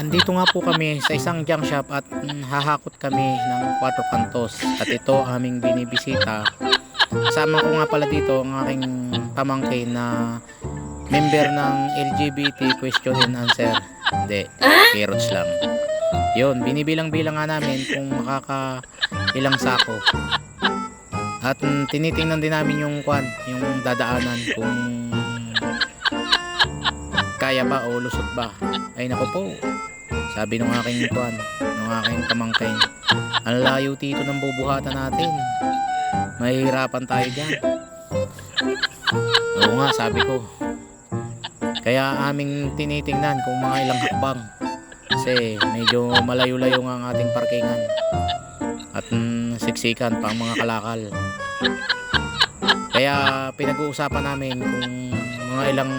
andito nga po kami sa isang junk shop at mm, hahakot kami ng 4 kantos. At ito aming binibisita. Sama ko nga pala dito ang aking pamangkin na member ng LGBT question and answer. Hindi, carrots lang. Yun, binibilang-bilang nga namin kung makaka ilang sako. At mm, tinitingnan din namin yung kwan, yung dadaanan kung kaya ba o lusot ba. Ay nako po sabi ng aking kwan ng aking pamangkin ang layo dito ng bubuhatan natin. Mahihirapan tayo dyan. Oo nga sabi ko. Kaya aming tinitingnan kung mga ilang hakbang. Kasi medyo malayo-layo nga ang ating parkingan. At mm, siksikan pa ang mga kalakal. Kaya pinag-uusapan namin kung mga ilang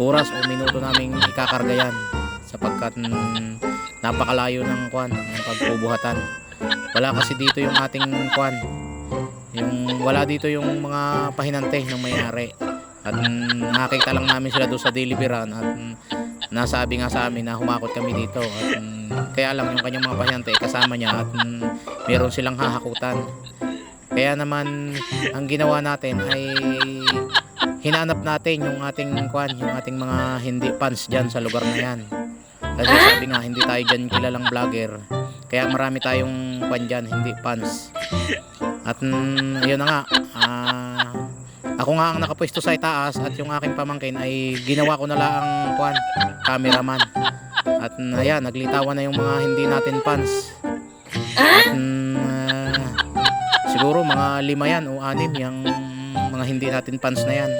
oras o minuto naming ikakarga yan sapagkat napakalayo ng kwan ng pagbubuhatan. Wala kasi dito yung ating kwan. Yung wala dito yung mga pahinante ng mayari. At nakita lang namin sila doon sa deliveran at nasabi nga sa amin na humakot kami dito. At kaya lang yung kanyang mga pahinante kasama niya at meron silang hahakutan. Kaya naman ang ginawa natin ay hinanap natin yung ating kwan, yung ating mga hindi fans dyan sa lugar na yan. Kasi sabi nga, hindi tayo dyan kilalang vlogger. Kaya marami tayong kwan dyan, hindi fans. At mm, yun na nga, ah, ako nga ang nakapwesto sa itaas at yung aking pamangkin ay ginawa ko na lang ang kwan, cameraman. At mm, ayan, naglitawan na yung mga hindi natin fans. At mm, ah, siguro mga lima yan o anim yung mga hindi natin fans na yan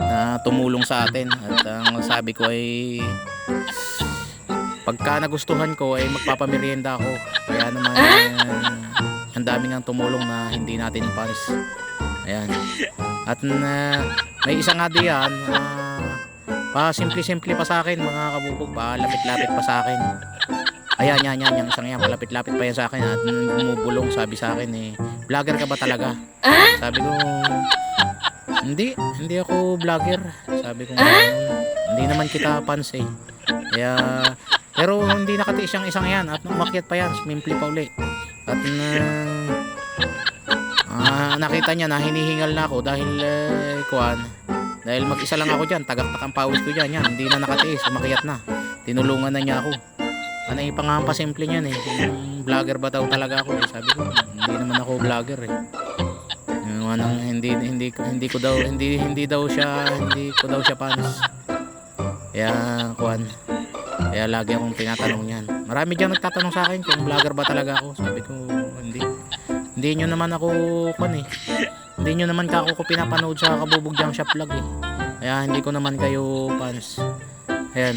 na tumulong sa atin at ang sabi ko ay pagka nagustuhan ko ay magpapamerienda ako. Kaya naman eh, ang dami nga tumulong na hindi natin fans ayan. At na may isa nga diyan ah, pa simple-simple pa sa akin mga kabubog pa lapit-lapit pa sa akin. Ayan yan yan yung isang yan palapit-lapit pa yan sa akin at bumubulong sabi sa akin eh vlogger ka ba talaga? Sabi ko hindi hindi ako vlogger. Sabi ko "Ganun. hindi naman kita fans eh. Kaya pero hindi nakatiis yung isang yan at umakyat pa yan simple pa uli. At na ah, nakita niya na hinihingal na ako dahil eh, kuwan dahil mag-isa lang ako dyan tagaktak ang pawis ko dyan yan hindi na nakatiis umakyat na. Tinulungan na niya ako. Ano yung pangampa simple niyan eh. Yung vlogger ba daw talaga ako eh sabi ko hindi naman ako vlogger eh. Yung anong hindi hindi hindi ko daw hindi hindi daw siya hindi ko daw siya fans kaya kuan kaya lagi akong tinatanong niyan. Marami dyan nagtatanong sa akin kung vlogger ba talaga ako. Sabi ko hindi. Hindi nyo naman ako kuan eh. Hindi nyo naman ka ako pinapanood sa kabubog junk shop vlog eh. Kaya hindi ko naman kayo fans. Ayan.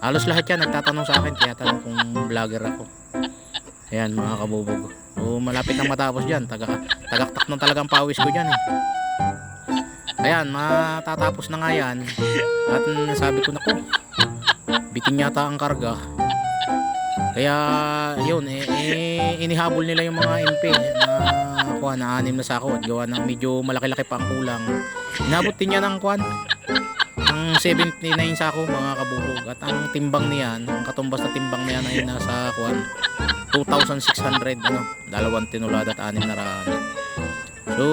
Halos lahat yan nagtatanong sa akin kaya tanong kung vlogger ako. Ayan mga kabubog. O malapit nang matapos dyan. Taga, tagaktak ng talagang pawis ko dyan eh. Ayan matatapos na nga yan. At mm, sabi ko nako bitin yata ang karga. Kaya yun eh, eh inihabol nila yung mga MP na kuha na anim na sako at gawa ng medyo malaki-laki pa ang kulang. Inabot din niya ng kuhan ang 79 sako mga kabubog. At ang timbang niyan ang katumbas na timbang niyan ay nasa kuhan 2,600 ano dalawang tinulada at anim na rami. So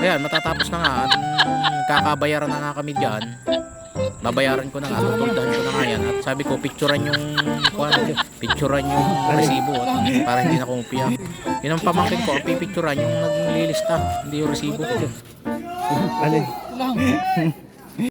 ayan matatapos na nga at kakabayaran na nga kami dyan babayaran ko na nga tutuldahan ko na nga yan. At sabi ko picturean yung kuhan picturean yung resibo at para hindi na kumupya yun ang pamangkin ko pipicturean yung naglilista. Hindi yung resibo Alin?